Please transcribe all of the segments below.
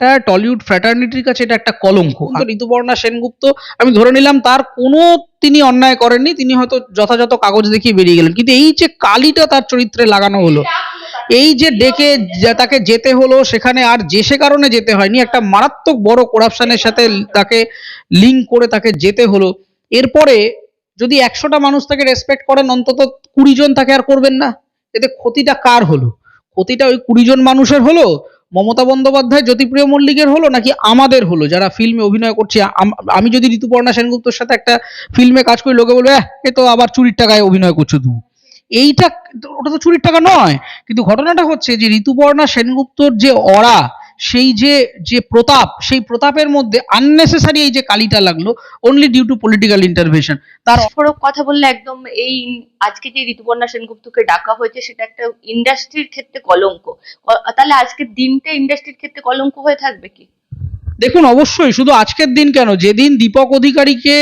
Entire Tollywood ফ্র্যাটার্নিটির কাছে এটা একটা কলঙ্ক। ঋতুপর্ণা সেনগুপ্ত আমি ধরে নিলাম তার কোনো তিনি অন্যায় করেননি তিনি হয়তো যথাযথ কাগজ দেখিয়ে বেরিয়ে গেলেন। কিন্তু এই যে কালিটা তার চরিত্রে লাগানো হলো এই যে ডেকে তাকে যেতে হলো সেখানে আর যে সে কারণে যেতে হয়নি একটা মারাত্মক বড় করাপশনের সাথে তাকে লিঙ্ক করে তাকে যেতে হলো। এরপরে যদি একশোটা মানুষ তাকে রেসপেক্ট করেন অন্তত কুড়ি জন তাকে আর করবেন না? এতে ক্ষতিটা কার হলো? ক্ষতিটা ওই কুড়ি জন মানুষের হলো মমতা বন্দ্যোপাধ্যায় জ্যোতিপ্রিয় মল্লিকের হলো নাকি আমাদের হলো? যারা ফিল্মে অভিনয় করছে আম- যদি ঋতুপর্ণা সেনগুপ্তর সাথে একটা ফিল্মে কাজ করি লোকে বলবে "এহ, এ তো আবার চুরির টাকায় অভিনয় করছ তুমি। এইটা ওটা তো চুরির টাকা নয়। কিন্তু ঘটনাটা হচ্ছে যে ঋতুপর্ণা সেনগুপ্তর যে অরা সেই যে যে প্রতাপ সেই প্রতাপের মধ্যে আননেসেসারি এই যে কালিটা লাগল only due to political intervention তার বিস্ফোরক কথা বললে একদম এই আজকে যে ঋতুপর্ণা সেনগুপ্তকে ডাকা হয়েছে সেটা একটা ইন্ডাস্ট্রির ক্ষেত্রে কলঙ্ক। তাহলে আজকের দিনটা ইন্ডাস্ট্রির ক্ষেত্রে কলঙ্ক হয়ে থাকবে কি? দেখুন অবশ্যই শুধু আজকের দিন কেন? যেদিন দীপক অধিকারীকে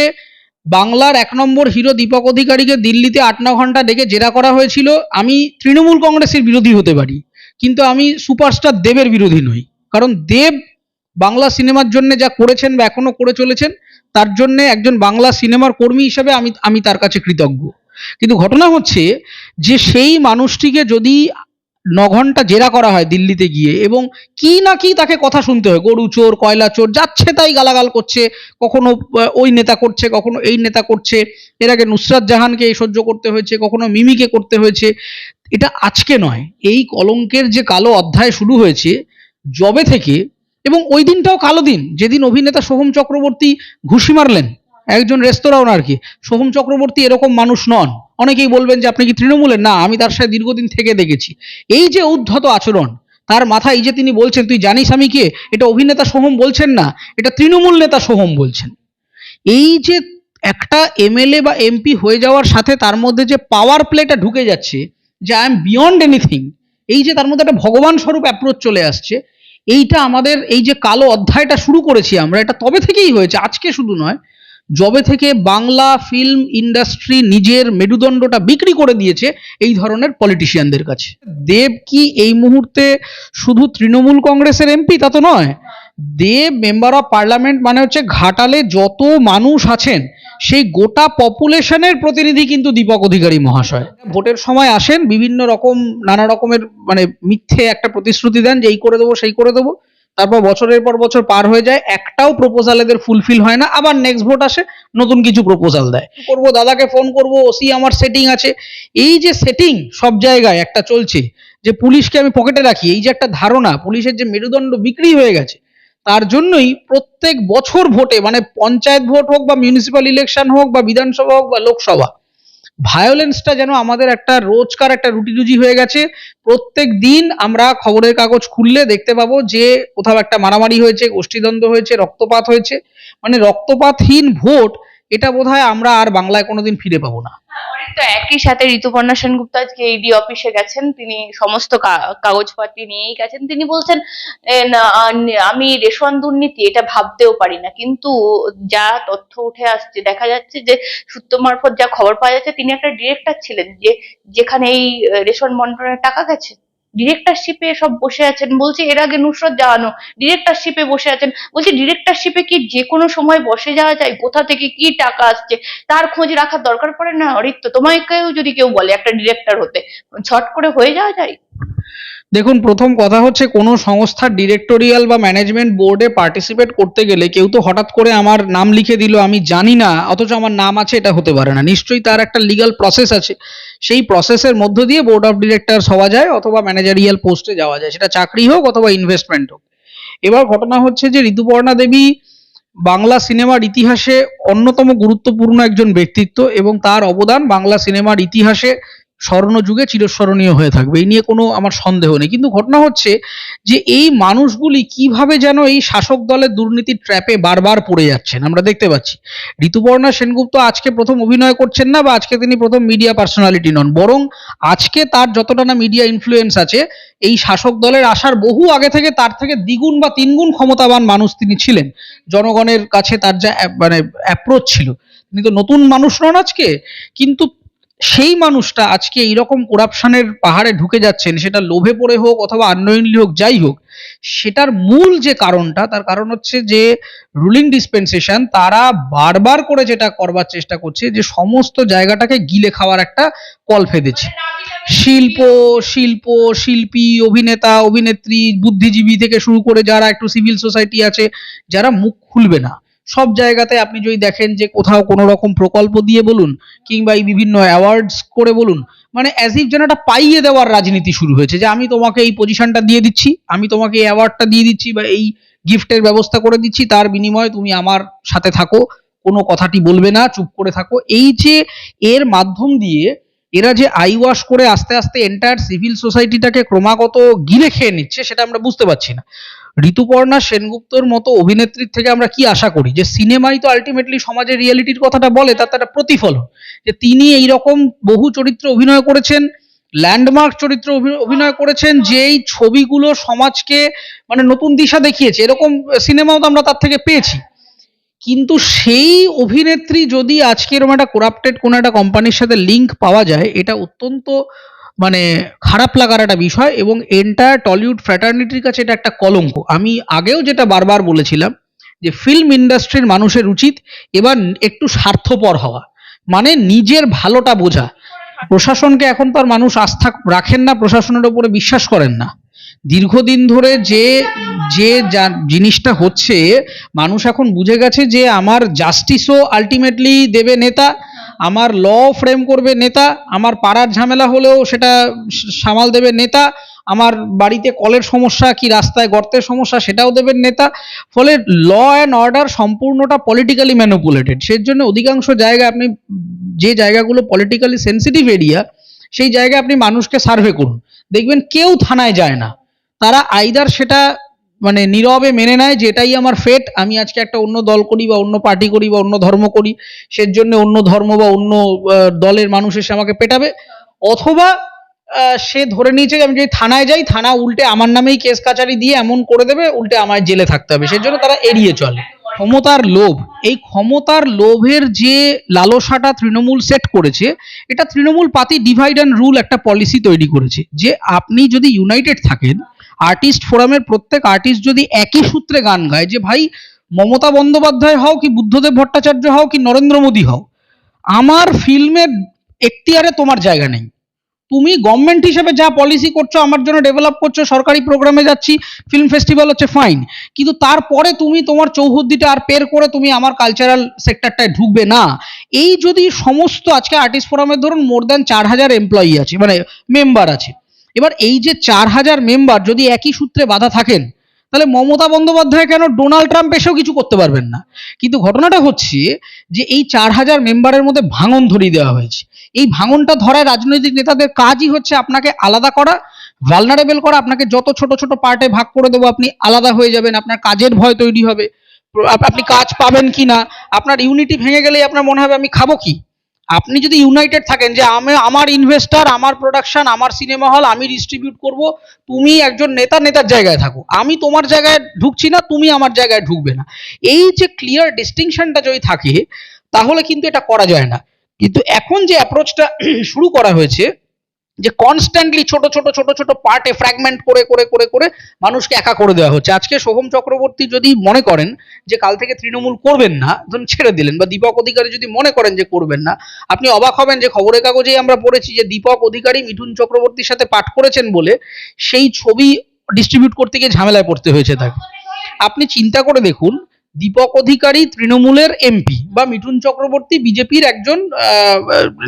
বাংলার এক নম্বর হিরো দীপক অধিকারীকে দিল্লিতে আট ন ঘণ্টা ডেকে জেরা করা হয়েছিল আমি তৃণমূল কংগ্রেসের বিরোধী হতে পারি। কিন্তু আমি সুপারস্টার দেবের বিরোধী নই। কারণ দেব বাংলা সিনেমার জন্য যা করেছেন বা এখনও করে চলেছেন, তার জন্য একজন বাংলা সিনেমার কর্মী হিসেবে আমি আমি তার কাছে কৃতজ্ঞ। কিন্তু ঘটনা হচ্ছে যে সেই মানুষটিকে যদি ন ঘণ্টা জেরা করা হয় দিল্লিতে গিয়ে এবং কি না কি তাকে কথা শুনতে হয়, গরু চোর, কয়লা চোর, যাচ্ছে তাই গালাগাল করছে, কখনো ওই নেতা করছে, কখনো এই নেতা করছে, এর আগে নুসরাত জাহানকে সহ্য করতে হয়েছে, কখনো মিমিকে করতে হয়েছে, এটা আজকে নয়। এই কলঙ্কের যে কালো অধ্যায় শুরু হয়েছে জবে থেকে এবং ওই দিনটাও কালো দিন। যেদিন অভিনেতা সোহম চক্রবর্তী ঘুষি মারলেন, একজন রেস্তোরাঁ ওনার কি, সোহম চক্রবর্তী এরকম মানুষ নন। অনেকেই বলবেন যে, আপনি কি তৃণমূলের? না, আমি তার সাথে দীর্ঘদিন থেকে দেখেছি। এই যে উদ্ধত আচরণ, তার মাথায় যে তিনি বলছেন, তুই জানিস আমি কে? এটা অভিনেতা সোহম বলছেন না, এটা তৃণমূল নেতা সোহম বলছেন। এই যে একটা এমএলএ বা এমপি হয়ে যাওয়ার সাথে তার মধ্যে যে পাওয়ার প্লেটা ঢুকে যাচ্ছে, যে আই এম বিয়ন্ড এনিথিং এই যে তার মধ্যে একটা ভগবান স্বরূপ অ্যাপ্রোচ চলে আসছে এইটা আমাদের এই যে কালো অধ্যায়টা শুরু করেছি আমরা, এটা তবে থেকেই হয়েছে, আজকে শুধু নয়, যবে থেকে বাংলা ফিল্ম ইন্ডাস্ট্রি নিজের মেরুদণ্ডটা বিক্রি করে দিয়েছে এই ধরনের পলিটিশিয়ানদের কাছে। দেব কি এই মুহূর্তে শুধু তৃণমূল কংগ্রেসের এমপি তা তো নয় দেব মেম্বার অফ পার্লামেন্ট মানে হচ্ছে ঘাটালে যত মানুষ আছেন, সেই গোটা পপুলেশনের প্রতিনিধি কিন্তু দীপক অধিকারী মহাশয়। ভোটের সময় আসেন, বিভিন্ন রকম, নানা রকমের মানে মিথ্যে একটা প্রতিশ্রুতি দেন যে এই করে দেবো, সেই করে দেবো। তারপর বছরের পর বছর পার হয়ে যায়, একটাও প্রপোজাল এদের ফুলফিল হয় না। আবার নেক্সট ভোট আসে, নতুন কিছু প্রপোজাল দেয়। করব? দাদাকে ফোন করব, ওসি আমার সেটিং আছে। এই যে সেটিং সব জায়গায় একটা চলছে, যে পুলিশকে আমি পকেটে রাখি, এই যে একটা ধারণা, পুলিশের যে মেরুদণ্ড বিক্রি হয়ে গেছে তার জন্যই প্রত্যেক বছর ভোটে মানে পঞ্চায়েত ভোট হোক বা মিউনিসিপ্যাল ইলেকশন হোক বা বিধানসভা হোক বা লোকসভা ভায়োলেন্সটা যেন আমাদের একটা রোজকার একটা রুটি রুজি হয়ে গেছে। প্রত্যেক দিন আমরা খবরের কাগজ খুললে দেখতে পাবো যে কোথাও একটা মারামারি হয়েছে, গোষ্ঠীদ্বন্দ্ব হয়েছে, রক্তপাত হয়েছে। মানে রক্তপাতহীন ভোট, এটা বোধহয় আমরা আর বাংলায় কোনোদিন ফিরে পাবো না। তো একই সাথে ঋতুপর্ণা সেনগুপ্ত আজকে ইডি অফিসে গেছেন। তিনি সমস্ত কাগজপত্র কাগজপাতি নিয়েই গেছেন। তিনি বলছেন আমি রেশন দুর্নীতি, এটা ভাবতেও পারি না। কিন্তু যা তথ্য উঠে আসছে, দেখা যাচ্ছে যে সূত্র মারফত যা খবর পাওয়া যাচ্ছে, তিনি একটা ডিরেক্টর ছিলেন যে, যেখানে এই রেশন বন্টনের টাকা গেছে। ডিরেক্টরশিপে সব বসে আছেন। বলছে, এর আগে নুসরত জাহানো ডিরেক্টরশিপে বসে আছেন। বলছে ডিরেক্টরশিপে কি যে কোনো সময় বসে যাওয়া যায়? কোথা থেকে কি টাকা আসছে? তার খোঁজ রাখার দরকার পড়ে না? অরিত্য তোমাকেও যদি কেউ বলে একটা ডিরেক্টর হতে, ছট করে হয়ে যাওয়া যায়? দেখুন, প্রথম কথা হচ্ছে কোনো সংস্থার ডিরেক্টোরিয়াল বা ম্যানেজমেন্ট বোর্ডে পার্টিসিপেট করতে গেলে কেউ তো হঠাৎ করে আমার নাম লিখে দিল, আমি জানি না, অথচ আমার নাম আছে, এটা হতে পারে না। নিশ্চয়ই তার একটা লিগ্যাল প্রসেস আছে। সেই প্রসেসের মধ্য দিয়ে বোর্ড অফ ডিরেক্টরস হওয়া যায়, অথবা ম্যানেজারিয়াল পোস্টে যাওয়া যায়। সেটা চাকরি হোক অথবা ইনভেস্টমেন্ট হোক। এবার ঘটনা হচ্ছে যে ঋতুপর্ণা দেবী বাংলা সিনেমার ইতিহাসে অন্যতম গুরুত্বপূর্ণ একজন ব্যক্তিত্ব এবং তার অবদান বাংলা সিনেমার ইতিহাসে স্বর্ণযুগে চিরস্মরণীয় হয়ে থাকবে। এই নিয়ে কোনো আমার সন্দেহ নেই। কিন্তু ঘটনা হচ্ছে যে এই মানুষগুলি কীভাবে যেন এই শাসক দলের দুর্নীতির ট্র্যাপে বারবার পড়ে যাচ্ছেন। আমরা দেখতে পাচ্ছি। ঋতুপর্ণা সেনগুপ্ত আজকে প্রথম অভিনয় করছেন না বা আজকে তিনি প্রথম মিডিয়া পার্সোনালিটি নন। বরং আজকে তার যতটা না মিডিয়া ইনফ্লুয়েন্স আছে, এই শাসক দলের আসার বহু আগে থেকে তার থেকে দ্বিগুণ বা তিনগুণ ক্ষমতাবান মানুষ তিনি ছিলেন। জনগণের কাছে তার যা মানে অ্যাপ্রোচ ছিল। তিনি তো নতুন মানুষ নন আজকে। কিন্তু সেই মানুষটা আজকে এইরকম করাপশনের পাহাড়ে ঢুকে যাচ্ছেন সেটা লোভে পড়ে হোক অথবা আননোয়িংলি হোক যাই হোক সেটার মূল যে কারণটা তার কারণ হচ্ছে যে রুলিং ডিসপেন্সেশন তারা বারবার করে যেটা করবার চেষ্টা করছে যে সমস্ত জায়গাটাকে গিলে খাওয়ার একটা কল ফেঁদেছে। শিল্প শিল্প শিল্পী অভিনেতা অভিনেত্রী বুদ্ধিজীবী থেকে শুরু করে যারা একটু সিভিল সোসাইটি আছে যারা মুখ খুলবে না। সব জায়গাতে আপনি যদি দেখেন যে কোথাও কোনো রকম প্রকল্প দিয়ে বলুন, কিংবা এই বিভিন্ন অ্যাওয়ার্ডস করে বলুন মানে অ্যাজ ইফ যেন একটা পাইয়ে দেওয়ার রাজনীতি শুরু হয়েছে যে আমি তোমাকে এই পজিশনটা দিয়ে দিচ্ছি, আমি তোমাকে এই অ্যাওয়ার্ডটা দিয়ে দিচ্ছি বা এই গিফটের ব্যবস্থা করে দিচ্ছি, তার বিনিময়ে তুমি আমার সাথে থাকো, কোনো কথাটি বলবে না, চুপ করে থাকো। এই যে এর মাধ্যম দিয়ে এরা যে আই ওয়াশ করে আস্তে আস্তে এন্টায়ার সিভিল সোসাইটিটাকে ক্রমাগত গিলে খেয়ে নিচ্ছে, সেটা আমরা বুঝতে পারছি না। ঋতুপর্ণা সেনগুপ্তর মতো অভিনেত্রীর থেকে আমরা কি আশা করি? যে সিনেমাই তো আলটিমেটলি সমাজের রিয়েলিটির কথাটা বলে, তার একটা প্রতিফলন। যে তিনি এই রকম বহু চরিত্রে অভিনয় করেছেন ল্যান্ডমার্ক চরিত্রে অভি- অভিনয় করেছেন, যেই ছবিগুলো সমাজকে মানে নতুন দিশা দেখিয়েছে, এরকম সিনেমাও তো আমরা তার থেকে পেয়েছি। কিন্তু সেই অভিনেত্রী যদি আজকে এরকম একটা করাপ্টেড কোনো একটা কোম্পানির সাথে লিঙ্ক পাওয়া যায়, এটা অত্যন্ত মানে খারাপ লাগার একটা বিষয় এবং এন্টায়ার টলিউড ফ্র্যাটার্নিটির কাছে এটা একটা কলঙ্ক। আমি আগেও যেটা বারবার বলেছিলাম যে ফিল্ম ইন্ডাস্ট্রির মানুষের উচিত এবার একটু স্বার্থপর হওয়া। মানে নিজের ভালোটা বোঝা। প্রশাসনকে এখন তো আর মানুষ আস্থা রাখেন না, প্রশাসনের উপরে বিশ্বাস করেন না। দীর্ঘদিন ধরে যে যে জিনিসটা হচ্ছে, মানুষ এখন বুঝে গেছে যে আমার জাস্টিসও আলটিমেটলি দেবে নেতা, আমার ল ফ্রেম করবে নেতা, আমার পাড়ার ঝামেলা হলেও সেটা সামাল দেবে নেতা, আমার বাড়িতে কলের সমস্যা কি রাস্তায় গর্তের সমস্যা সেটাও দেবেন নেতা, ফলে ল অ্যান্ড অর্ডার সম্পূর্ণটা পলিটিক্যালি ম্যানুপুলেটেড সেই জন্য অধিকাংশ জায়গায় আপনি যে জায়গাগুলো পলিটিক্যালি সেন্সিটিভ এরিয়া সেই জায়গায় আপনি মানুষকে সার্ভে করুন। দেখবেন কেউ থানায় যায় না। তারা আইদার সেটা মানে নীরবে মেনে নেয় যেটাই আমার ফেট আমি আজকে একটা অন্য দল করি বা অন্য পার্টি করি বা অন্য ধর্ম করি সের জন্য অন্য ধর্ম বা অন্য দলের মানুষ এসে আমাকে পেটাবে। অথবা সে ধরে নিয়েছে আমি যদি থানায় যাই, থানা উল্টে আমার নামেই কেস কাচারি দিয়ে এমন করে দেবে, উল্টে আমায় জেলে থাকতে হবে। সেজন্য তারা এড়িয়ে চলে। ক্ষমতার লোভ। এই ক্ষমতার লোভের যে লালসাটা তৃণমূল সেট করেছে, এটা তৃণমূল পাতি ডিভাইড অ্যান্ড রুল একটা পলিসি তৈরি করেছে। যে আপনি যদি ইউনাইটেড থাকেন আর্টিস্ট ফোরামের প্রত্যেক আর্টিস্ট যদি একই সূত্রে গান গায়, যে ভাই মমতা বন্দ্যোপাধ্যায় হও কি বুদ্ধদেব ভট্টাচার্য হও কি নরেন্দ্র মোদী হও, আমার ফিল্মের এখতিয়ারে তোমার জায়গা নেই। তুমি গভর্নমেন্ট হিসেবে যা পলিসি করছ, আমার জন্য ডেভেলপ করছ, সরকারি প্রোগ্রামে যাচ্ছি ফিল্ম ফেস্টিভ্যাল হচ্ছে ফাইন কিন্তু তারপরে তুমি তোমার চৌহদ্দিটা আর পের করে তুমি আমার কালচারাল সেক্টরটায় ঢুকবে না। এই যদি সমস্ত আজকে আর্টিস্ট ফোরামের ধরুন মোর দ্যান চার হাজার এমপ্লয়ি আছে মানে মেম্বার আছে এবার এই যে চার হাজার মেম্বার যদি একই সূত্রে বাধা থাকেন, তাহলে মমতা বন্দ্যোপাধ্যায় কেন ডোনাল্ড ট্রাম্প এসেও কিছু করতে পারবেন না? কিন্তু ঘটনাটা হচ্ছে যে এই চার হাজার মেম্বারের মধ্যে ভাঙন ধরিয়ে দেওয়া হয়েছে। এই ভাঙনটা ধরায় রাজনৈতিক নেতাদের কাজই হচ্ছে আপনাকে আলাদা করা ভালনারেবল করা, আপনাকে যত ছোট ছোট পার্টে ভাগ করে দেবো, আপনি আলাদা হয়ে যাবেন, আপনার কাজের ভয় তৈরি হবে আপনি কাজ পাবেন কি না আপনার ইউনিটি ভেঙে গেলেই আপনার মনে হবে আমি খাব কি? আপনি যদি ইউনাইটেড থাকেন যে আমি, আমার ইনভেস্টার আমার প্রোডাকশন আমার সিনেমা হল আমি ডিস্ট্রিবিউট করব, তুমি একজন নেতা, নেতার জায়গায় থাকো। আমি তোমার জায়গায় ঢুকছি না, তুমি আমার জায়গায় ঢুকবে না। এই যে ক্লিয়ার ডিস্টিংশনটা যদি থাকে, তাহলে কিন্তু এটা করা যায় না। কিন্তু এখন যে অ্যাপ্রোচটা শুরু করা হয়েছে যে কনস্ট্যান্টলি ছোট ছোট ছোট ছোট পার্টে ফ্র্যাগমেন্ট করে করে করে করে মানুষকে একা করে দেওয়া হচ্ছে। আজকে সোহম চক্রবর্তী যদি মনে করেন যে কাল থেকে তৃণমূল করবেন না, ধরুন ছেড়ে দিলেন বা দীপক অধিকারী যদি মনে করেন যে করবেন না, আপনি অবাক হবেন যে খবরের কাগজেই আমরা পড়েছি যে দীপক অধিকারী মিঠুন চক্রবর্তীর সাথে পাঠ করেছেন বলে সেই ছবি ডিস্ট্রিবিউট করতে গিয়ে ঝামেলায় পড়তে হয়েছে তাকে। আপনি চিন্তা করে দেখুন দীপক অধিকারী তৃণমূলের এমপি বা মিঠুন চক্রবর্তী বিজেপির একজন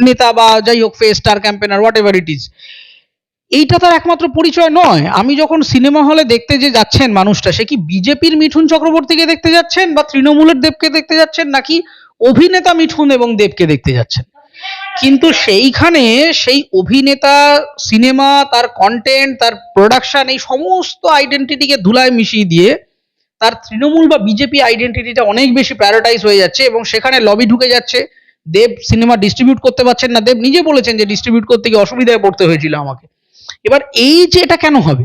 নেতা বা যাই হোক face star campaigner whatever it is এইটা তার একমাত্র পরিচয় নয়। আমি যখন সিনেমা হলে দেখতে যে যাচ্ছেন মানুষটা, সে কি বিজেপির মিঠুন চক্রবর্তীকে দেখতে যাচ্ছেন বা তৃণমূলের দেবকে দেখতে যাচ্ছেন, নাকি অভিনেতা মিঠুন এবং দেবকে দেখতে যাচ্ছেন? কিন্তু সেইখানে সেই অভিনেতা, সিনেমা, তার কন্টেন্ট তার প্রোডাকশন এই সমস্ত আইডেন্টিটিকে ধুলায় মিশিয়ে দিয়ে তার তৃণমূল বা বিজেপি আইডেন্টিটিটা অনেক বেশি প্যারাটাইজ হয়ে যাচ্ছে এবং সেখানে লবি ঢুকে যাচ্ছে। দেব সিনেমা ডিস্ট্রিবিউট করতে পারছেন না। দেব নিজে বলেছেন যে ডিস্ট্রিবিউট করতে গিয়ে অসুবিধায় পড়তে হয়েছিল আমাকে। এবার এই যে এটা কেন হবে?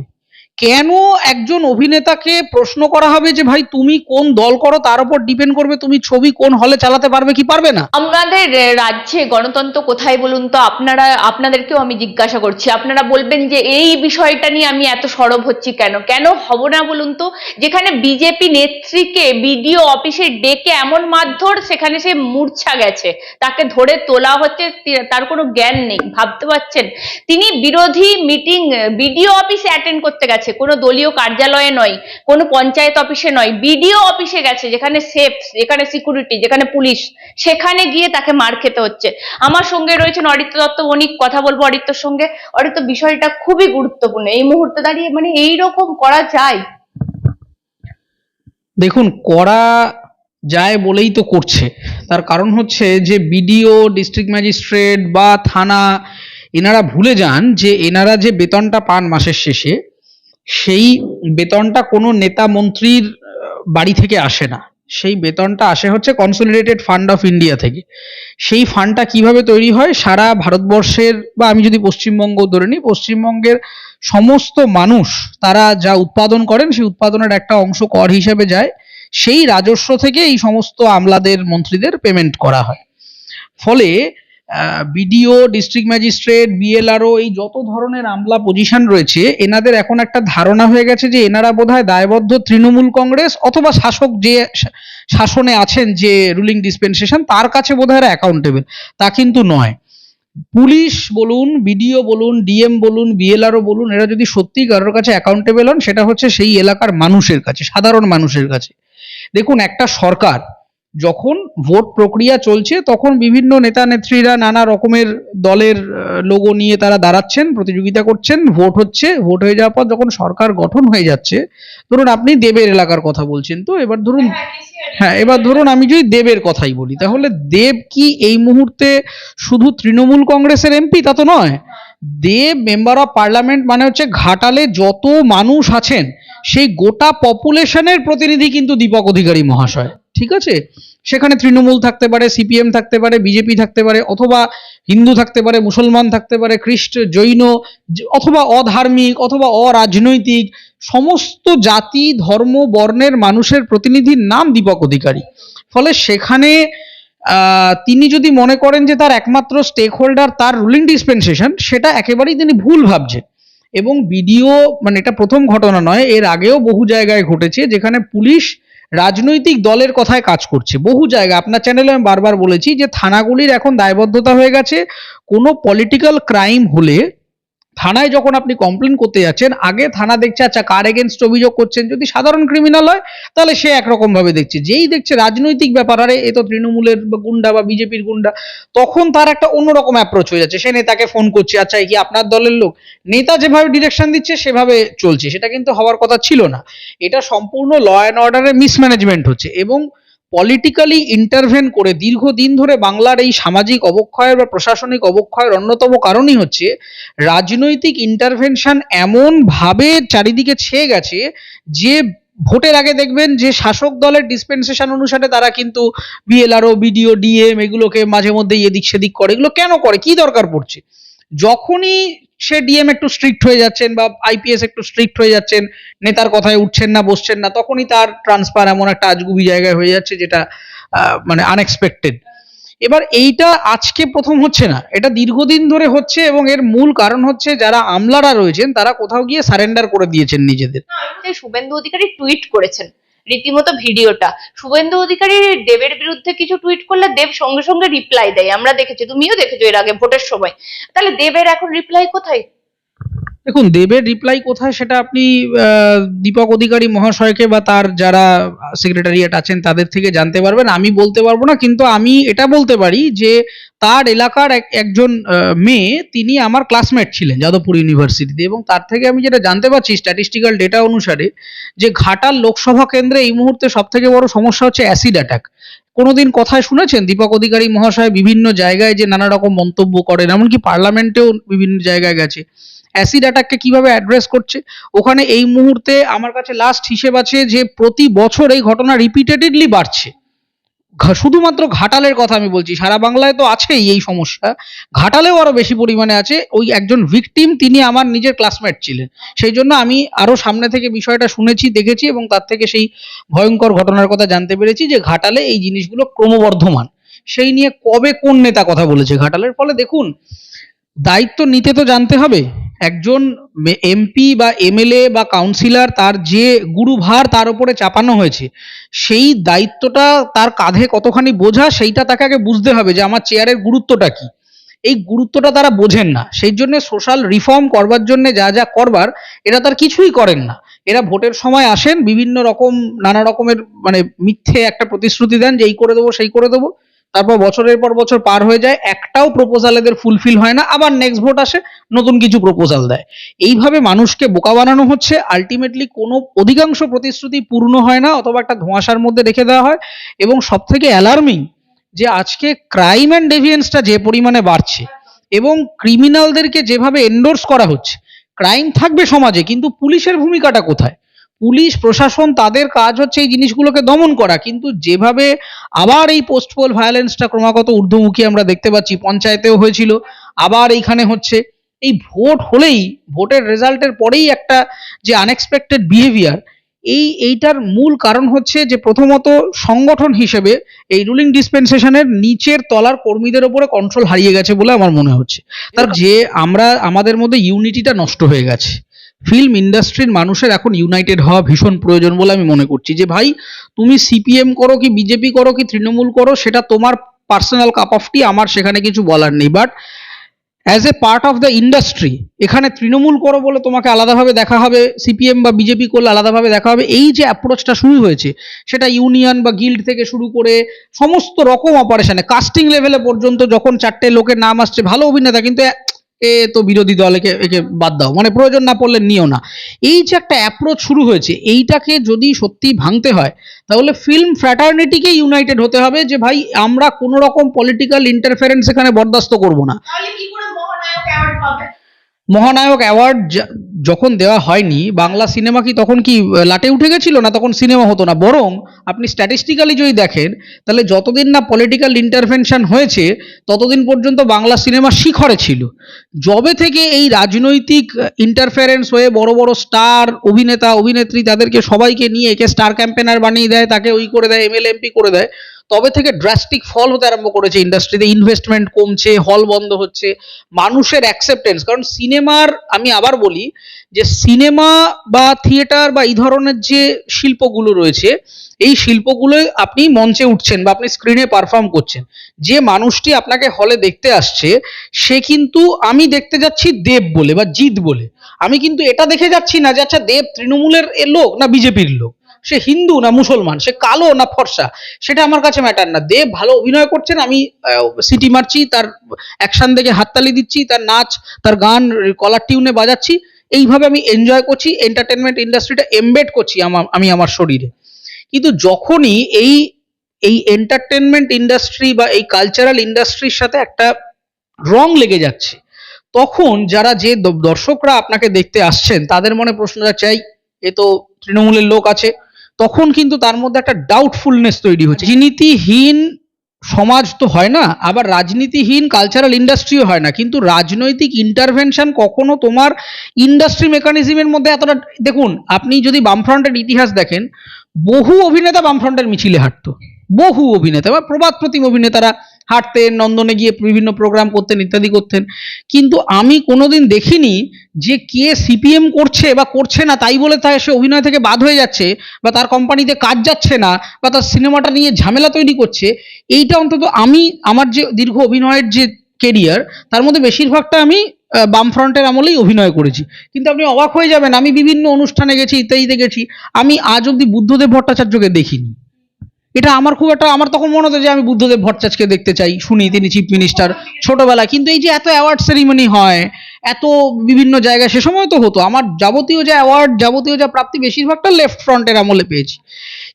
কেন একজন অভিনেতাকে প্রশ্ন করা হবে যে, ভাই, তুমি কোন দল করো? তার উপর ডিপেন্ড করবে তুমি ছবি কোন হলে চালাতে পারবে কি পারবে না? আমাদের রাজ্যে গণতন্ত্র কোথায় বলুন তো? আপনারা, আপনাদেরকেও আমি জিজ্ঞাসা করছি। আপনারা বলবেন যে, এই বিষয়টা নিয়ে আমি এত সরব হচ্ছি কেন? কেন হব না বলুন তো? যেখানে বিজেপি নেত্রীকে বিডিও অফিসে ডেকে এমন মারধর, সেখানে সে মূর্ছা গেছে। তাকে ধরে তোলা হচ্ছে তার কোনো জ্ঞান নেই। ভাবতে পারছেন? তিনি বিরোধী মিটিং বিডিও অফিসে অ্যাটেন্ড করতে গেছে কোনো দলীয় কার্যালয়ে নয়, কোনো পঞ্চায়েত অফিসে নয়, বিডিও অফিসে গেছে, যেখানে সেফ, যেখানে সিকিউরিটি, যেখানে পুলিশ, সেখানে গিয়ে তাকে মার খেতে হচ্ছে। আমার সঙ্গে রয়েছেন অরিত্র দত্ত অনেক কথা বলব অরিত্রর সঙ্গে। অরিত্র, বিষয়টা খুবই গুরুত্বপূর্ণ। এই মুহূর্তে দাঁড়িয়ে মানে এই রকম করা যায়? দেখুন, করা যায় বলেই তো করছে। তার কারণ হচ্ছে যে বিডিও, ডিস্ট্রিক্ট ম্যাজিস্ট্রেট বা থানা, এনারা ভুলে যান যে এনারা যে বেতনটা পান মাসের শেষে সেই বেতনটা কোনো নেতা মন্ত্রীর বাড়ি থেকে আসে না। সেই বেতনটা আসে হচ্ছে কনসলিডেটেড ফান্ড অফ ইন্ডিয়া থেকে। সেই ফান্ডটা কীভাবে তৈরি হয়? সারা ভারতবর্ষের বা আমি যদি পশ্চিমবঙ্গ ধরে নিই, পশ্চিমবঙ্গের সমস্ত মানুষ, তারা যা উৎপাদন করেন, সেই উৎপাদনের একটা অংশ কর হিসেবে যায়। সেই রাজস্ব থেকে এই সমস্ত আমলাদের মন্ত্রীদের পেমেন্ট করা হয়। ফলে বিডিও ডিস্ট্রিক্ট ম্যাজিস্ট্রেট বিএলআরও এই যত ধরনের আমলা পজিশন রয়েছে, এনাদের এখন একটা ধারণা হয়ে গেছে যে এনারা বোধহয় দায়বদ্ধ তৃণমূল কংগ্রেস অথবা শাসক যে শাসনে আছেন যে রুলিং ডিসপেন্সেশন তার কাছে বোধহয় অ্যাকাউন্টেবল তা কিন্তু নয়। পুলিশ বলুন বিডিও বলুন ডিএম বলুন বিএলআরও বলুন, এরা যদি সত্যি কারোর কাছে অ্যাকাউন্টেবল হন, সেটা হচ্ছে সেই এলাকার মানুষের কাছে, সাধারণ মানুষের কাছে। দেখুন, একটা সরকার যখন ভোট প্রক্রিয়া চলছে, তখন বিভিন্ন নেতা নেত্রীরা নানা রকমের দলের লোগো নিয়ে তারা দাঁড়াচ্ছেন, প্রতিযোগিতা করছেন, ভোট হচ্ছে। ভোট হয়ে যাওয়ার পর যখন সরকার গঠন হয়ে যাচ্ছে, ধরুন আপনি দেবের এলাকার কথা বলছেন, তো এবার ধরুন হ্যাঁ এবার ধরুন আমি যদি দেবের কথাই বলি, তাহলে দেব কি এই মুহূর্তে শুধু তৃণমূল কংগ্রেসের এমপি তা তো নয়? দেব মেম্বার অফ পার্লামেন্ট মানে হচ্ছে ঘাটালে যত মানুষ আছেন, সেই গোটা পপুলেশনের প্রতিনিধি কিন্তু দীপক অধিকারী মহাশয়। ঠিক আছে? সেখানে তৃণমূল থাকতে পারে সিপিএম থাকতে পারে বিজেপি থাকতে পারে, অথবা হিন্দু থাকতে পারে, মুসলমান থাকতে পারে, খ্রিস্ট, জৈন অথবা অধার্মিক, অথবা অরাজনৈতিক, সমস্ত জাতি, ধর্ম, বর্ণের মানুষের প্রতিনিধির নাম দীপক অধিকারী। ফলে সেখানে তিনি যদি মনে করেন যে তার একমাত্র স্টেক হোল্ডার তার রুলিং ডিসপেন্সেশন সেটা একেবারেই তিনি ভুল ভাবছেন। এবং বিডিও মানে এটা প্রথম ঘটনা নয়, এর আগেও বহু জায়গায় ঘটেছে, যেখানে পুলিশ রাজনৈতিক দলের কথায় কাজ করছে। বহু জায়গা আপনার চ্যানেলে আমি বারবার বলেছি যে থানাগুলির এখন দায়বদ্ধতা হয়ে গেছে। কোনো পলিটিক্যাল ক্রাইম হলে থানায় যখন আপনি কমপ্লেন করতে যাচ্ছেন, আগে থানা দেখছে আচ্ছা কার এগেনস্ট অভিযোগ করছেন? যদি সাধারণ ক্রিমিনাল হয়, তাহলে সে একরকম ভাবে দেখছে। যেই দেখছে রাজনৈতিক ব্যাপার, আরে, এ তো তৃণমূলের গুন্ডা বা বিজেপির গুন্ডা, তখন তার একটা অন্যরকম অ্যাপ্রোচ হয়ে যাচ্ছে। সে নেতাকে ফোন করছে আচ্ছা কি আপনার দলের লোক? নেতা যেভাবে ডিরেকশন দিচ্ছে, সেভাবে চলছে। সেটা কিন্তু হওয়ার কথা ছিল না। এটা সম্পূর্ণ ল অ্যান্ড অর্ডারের মিসম্যানেজমেন্ট হচ্ছে। এবং পলিটিক্যালি ইন্টারভেন করে দীর্ঘদিন ধরে বাংলার এই সামাজিক অবক্ষয়ের বা প্রশাসনিক অবক্ষয়ের অন্যতম কারণই হচ্ছে রাজনৈতিক ইন্টারভেনশন এমন ভাবে চারিদিকে ছেয়ে গেছে যে ভোটের আগে দেখবেন যে শাসক দলের ডিসপেন্সেশন অনুসারে তারা কিন্তু বিএলআরও বিডিও ডিএম এগুলোকে মাঝে মধ্যে এদিক সেদিক করে। এগুলো কেন করে? কি দরকার পড়ছে? যখনই সে ডিএম একটু স্ট্রিক্ট হয়ে যাচ্ছেন বা আইপিএস একটু স্ট্রিক্ট হয়ে যাচ্ছেন, নেতার কথায় উঠছেন না, বসছেন না, তখনই তার ট্রান্সফার এমন একটা আজগুবি জায়গায় হয়ে যাচ্ছে যেটা মানে আনএক্সপেক্টেড এবার এইটা আজকে প্রথম হচ্ছে না, এটা দীর্ঘদিন ধরে হচ্ছে এবং এর মূল কারণ হচ্ছে যারা আমলারা রয়েছেন, তারা কোথাও গিয়ে সারেন্ডার করে দিয়েছেন নিজেদের। শুভেন্দু অধিকারী টুইট করেছেন রীতিমতো ভিডিওটা। শুভেন্দু অধিকারী দেবের বিরুদ্ধে কিছু টুইট করলে দেব সঙ্গে সঙ্গে রিপ্লাই দেয়। আমরা দেখেছি, তুমিও দেখেছ এর আগে ভোটের সময়। তাহলে দেবের এখন রিপ্লাই কোথায়? দেখুন, দেবের রিপ্লাই কোথায় সেটা আপনি দীপক অধিকারী মহাশয়কে বা তার যারা সেক্রেটারিয়েট আছেন তাদের থেকে জানতে পারবেন। আমি বলতে পারব না, কিন্তু আমি এটা বলতে পারি যে তার এলাকার এক, একজন মেয়ে, তিনি আমার ক্লাসমেট ছিলেন যাদবপুর ইউনিভার্সিটিতে এবং তার থেকে আমি যেটা জানতে পারছি স্ট্যাটিস্টিক্যাল ডেটা অনুসারে যে ঘাটাল লোকসভা কেন্দ্রে এই মুহূর্তে সব থেকে বড় সমস্যা হচ্ছে অ্যাসিড অ্যাটাক কোনোদিন কথায় শুনেছেন? দীপক অধিকারী মহাশয় বিভিন্ন জায়গায় যে নানা রকম মন্তব্য করেন, এমনকি পার্লামেন্টেও বিভিন্ন জায়গায় গেছে। অ্যাসিড অ্যাটাককে কীভাবে অ্যাড্রেস করছে? ওখানে এই মুহূর্তে আমার কাছে লাস্ট হিসেব আছে যে প্রতি বছর এই ঘটনা রিপিটেডলি বাড়ছে। শুধুমাত্র ঘাটালের কথা আমি বলছি, সারা বাংলায় তো আছেই এই সমস্যা। ঘাটালেও আরও বেশি পরিমাণে আছে, ওই একজন ভিকটিম তিনি আমার নিজের ক্লাসমেট ছিলেন। সেই জন্য আমি আরও সামনে থেকে বিষয়টা শুনেছি, দেখেছি এবং তার থেকে সেই ভয়ঙ্কর ঘটনার কথা জানতে পেরেছি যে ঘাটালে এই জিনিসগুলো ক্রমবর্ধমান। সেই নিয়ে কবে কোন নেতা কথা বলেছে ঘাটালের? ফলে দেখুন, দায়িত্ব নিতে তো জানতে হবে। একজন এমপি বা এমএলএ বা কাউন্সিলর তার যে গুরুভার তার উপরে চাপানো হয়েছে, সেই দায়িত্বটা তার কাঁধে কতখানি বোঝা সেইটা তাকে আগে বুঝতে হবে যে আমার চেয়ারের গুরুত্বটা কি। এই গুরুত্বটা তারা বোঝেন না, সেই জন্য সোশ্যাল রিফর্ম করবার জন্য যা যা করবার, এরা তার কিছুই করেন না। এরা ভোটের সময় আসেন, বিভিন্ন রকম, নানা রকমের মানে মিথ্যে একটা প্রতিশ্রুতি দেন যে এই করে দেবো, সেই করে দেবো। তারপর বছরের পর বছর পার হয়ে যায়, একটাও প্রপোজাল এদের ফুলফিল হয় না, আবার নেক্সট ভোট আসে, নতুন কিছু প্রপোজাল দেয়। এইভাবে মানুষকে বোকা বানানো হচ্ছে আলটিমেটলি কোনো অধিকাংশ প্রতিশ্রুতি পূর্ণ হয় না, অথবা একটা ধোঁয়াশার মধ্যে রেখে দেওয়া হয়। এবং সব থেকে অ্যালার্মিং যে আজকে ক্রাইম অ্যান্ড ডেভিয়েন্সটা যে পরিমাণে বাড়ছে, এবং ক্রিমিনালদেরকে যেভাবে এন্ডোর্স করা হচ্ছে ক্রাইম থাকবে সমাজে, কিন্তু পুলিশের ভূমিকাটা কোথায়? পুলিশ প্রশাসন তাদের কাজ হচ্ছে এই জিনিসগুলোকে দমন করা। কিন্তু যেভাবে আবার এই পোস্টপোল ভায়োলেন্সটা ক্রমাগত ঊর্ধ্বমুখী আমরা দেখতে পাচ্ছি পঞ্চায়েতেও হয়েছিল আবার এইখানে হচ্ছে এই ভোট হলেই ভোটের রেজাল্টের পরেই একটা যে আনএক্সপেক্টেড বিহেভিয়ার এই এইটার মূল কারণ হচ্ছে যে প্রথমত সংগঠন হিসেবে এই রুলিং ডিসপেন্সেশনের নিচের তলার কর্মীদের উপরে কন্ট্রোল হারিয়ে গেছে বলে আমার মনে হচ্ছে। তার যে আমরা আমাদের মধ্যে ইউনিটিটা নষ্ট হয়ে গেছে। ফিল্ম ইন্ডাস্ট্রির মানুষের এখন ইউনাইটেড হওয়া ভীষণ প্রয়োজন বলে আমি মনে করছি। যে ভাই, তুমি সিপিএম করো কি বিজেপি করো কি তৃণমূল করো, সেটা তোমার পার্সোনাল কাপ অফ টি আমার সেখানে কিছু বলার নেই। But as a part of the industry এখানে তৃণমূল করো বলে তোমাকে আলাদাভাবে দেখা হবে সিপিএম বা বিজেপি করলে আলাদাভাবে দেখা হবে। এই যে অ্যাপ্রোচটা শুরু হয়েছে, সেটা ইউনিয়ন বা গিল্ড থেকে শুরু করে সমস্ত রকম অপারেশনে কাস্টিং লেভেলে পর্যন্ত যখন চারটে লোকের নাম আসছে, ভালো অভিনেতা, কিন্তু এ- তো বিরোধী দল একে একে বাদ দাও। মানে প্রয়োজন না পড়লে নিও না। এই যে একটা অ্যাপ্রোচ শুরু হয়েছে, এইটাকে যদি সত্যি ভাঙতে হয়, তাহলে ফিল্ম ফ্র্যাটার্নিটিকে ইউনাইটেড হতে হবে যে, ভাই, আমরা কোনো রকম পলিটিক্যাল ইন্টারফারেন্স এখানে বরদাস্ত করব না। মহানায়ক অ্যাওয়ার্ড যখন দেওয়া হয়নি, বাংলা সিনেমা কি তখন কি লাটে উঠে গেছিল না তখন সিনেমা হতো না? বরং আপনি স্ট্যাটিস্টিক্যালি যদি দেখেন, তাহলে যতদিন না পলিটিক্যাল ইন্টারভেনশন হয়েছে, ততদিন পর্যন্ত বাংলা সিনেমা শিখরে ছিল। যবে থেকে এই রাজনৈতিক ইন্টারফারেন্স হয়ে বড় বড় স্টার অভিনেতা, অভিনেত্রী তাদেরকে সবাইকে নিয়ে একে স্টার ক্যাম্পেনার বানিয়ে দেয়, তাকে ওই করে দেয় এমএলএ এমপি করে দেয় তবে থেকে ড্রাস্টিক ফল হতে আরম্ভ করেছে ইন্ডাস্ট্রিতে ইনভেস্টমেন্ট কমছে হল বন্ধ হচ্ছে, মানুষের অ্যাকসেপ্টেন্স কারণ সিনেমার আমি আবার বলি যে সিনেমা বা থিয়েটার বা এই ধরনের যে শিল্পগুলো রয়েছে, এই শিল্পগুলোয় আপনি মঞ্চে উঠছেন বা আপনি স্ক্রিনে পারফর্ম করছেন। যে মানুষটি আপনাকে হলে দেখতে আসছে, সে কিন্তু আমি দেখতে যাচ্ছি দেব বলে বা জিৎ বলে। আমি কিন্তু এটা দেখে যাচ্ছি না যে আচ্ছা দেব তৃণমূলের লোক না বিজেপির লোক। সে হিন্দু না মুসলমান? সে কালো না ফর্সা? সেটা আমার কাছে ম্যাটার না। দেব ভালো অভিনয় করছেন আমি সিটি মারছি তার অ্যাকশন দেখে হাততালি দিচ্ছি তার নাচ তার গান কলার টিউনে বাজাচ্ছি। এইভাবে আমি এনজয় করছি এন্টারটেনমেন্ট ইন্ডাস্ট্রিটা এমবেড করছি আমার আমি আমার শরীরে। কিন্তু যখনই এই এই এন্টারটেনমেন্ট ইন্ডাস্ট্রি বা এই কালচারাল ইন্ডাস্ট্রির সাথে একটা রং লেগে যাচ্ছে তখন যারা যে দর্শকরা আপনাকে দেখতে আসছেন তাদের মনে প্রশ্ন যাচ্ছে "এই, এ তো তৃণমূলের লোক আছে। তখন কিন্তু তার মধ্যে একটা ডাউটফুলনেস তৈরি হচ্ছে। রাজনীতিহীন সমাজ তো হয় না আবার রাজনীতিহীন কালচারাল ইন্ডাস্ট্রিও হয় না। কিন্তু রাজনৈতিক ইন্টারভেনশন কখনো তোমার ইন্ডাস্ট্রি মেকানিজমের মধ্যে এতটা দেখুন আপনি যদি বামফ্রন্টের ইতিহাস দেখেন বহু অভিনেতা বামফ্রন্টের মিছিলে হাঁটতো। বহু অভিনেতা বা প্রবাদ প্রতিম অভিনেতারা হাঁটতেন নন্দনে গিয়ে বিভিন্ন প্রোগ্রাম করতেন ইত্যাদি করতেন। কিন্তু আমি কোনোদিন দেখিনি যে কে সিপিএম করছে বা করছে না তাই বলে তাই সে অভিনয় থেকে বাদ হয়ে যাচ্ছে বা তার কোম্পানিতে কাজ যাচ্ছে না বা তার সিনেমাটা নিয়ে ঝামেলা তৈরি করছে। এইটা অন্তত আমি আমার যে দীর্ঘ অভিনয়ের যে কেরিয়ার তার মধ্যে বেশিরভাগটা আমি আহ, বামফ্রন্টের আমলেই অভিনয় করেছি। কিন্তু আপনি অবাক হয়ে যাবেন আমি বিভিন্ন অনুষ্ঠানে গেছি ইত্যাদিতে গেছি আমি আজ অব্দি বুদ্ধদেব ভট্টাচার্যকে দেখিনি। এটা আমার খুব একটা, আমার তখন মনে হতো যে আমি বুদ্ধদেব ভট্টাচার্যকে দেখতে চাই, শুনি তিনি চিফ মিনিস্টার ছোটবেলায়। কিন্তু এই যে এত অ্যাওয়ার্ড সেরিমনি হয়, এত বিভিন্ন জায়গায়, সে সময় তো হতো। আমার যাবতীয় যা অ্যাওয়ার্ড যাবতীয় যা প্রাপ্তি, বেশিরভাগটা লেফট ফ্রন্টের আমলে পেয়েছি।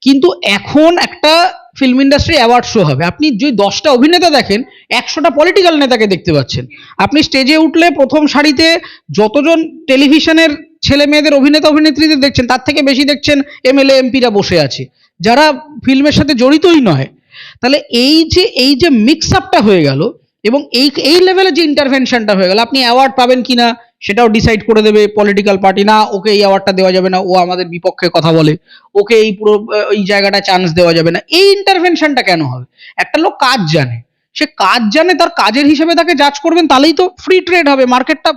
কিন্তু এখন একটা ফিল্ম ইন্ডাস্ট্রি অ্যাওয়ার্ড শো হবে। আপনি যদি দশটা অভিনেতা দেখেন, একশোটা পলিটিক্যাল নেতাকে দেখতে পাচ্ছেন। আপনি স্টেজে উঠলে প্রথম সারিতে যতজন টেলিভিশনের ছেলে মেয়েদের অভিনেতা অভিনেত্রীদের দেখছেন, তার থেকে বেশি দেখছেন এমএলএ, এমপিরা বসে আছে। যারা ফিল্মের সাথে জড়িতই নয়, তাহলে এই যে এই যে মিক্স আপটা হয়ে গেল এবং এই এই লেভেলে যে ইন্টারভেনশনটা হয়ে গেল, আপনি অ্যাওয়ার্ড পাবেন কিনা? সেটাও ডিসাইড করে দেবে পলিটিক্যাল পার্টি না, ওকে এই অ্যাওয়ার্ডটা দেওয়া যাবে না, ও আমাদের বিপক্ষে কথা বলে। ওকে এই পুরো এই জায়গাটা চান্স দেওয়া যাবে না। এই ইন্টারভেনশনটা কেন হবে? একটা লোক কাজ জানে। সে কাজ জানে, তার কাজের হিসেবে তাকে জাজ করবেন, তাহলেই তো ফ্রি ট্রেড হবে। মার্কেটটা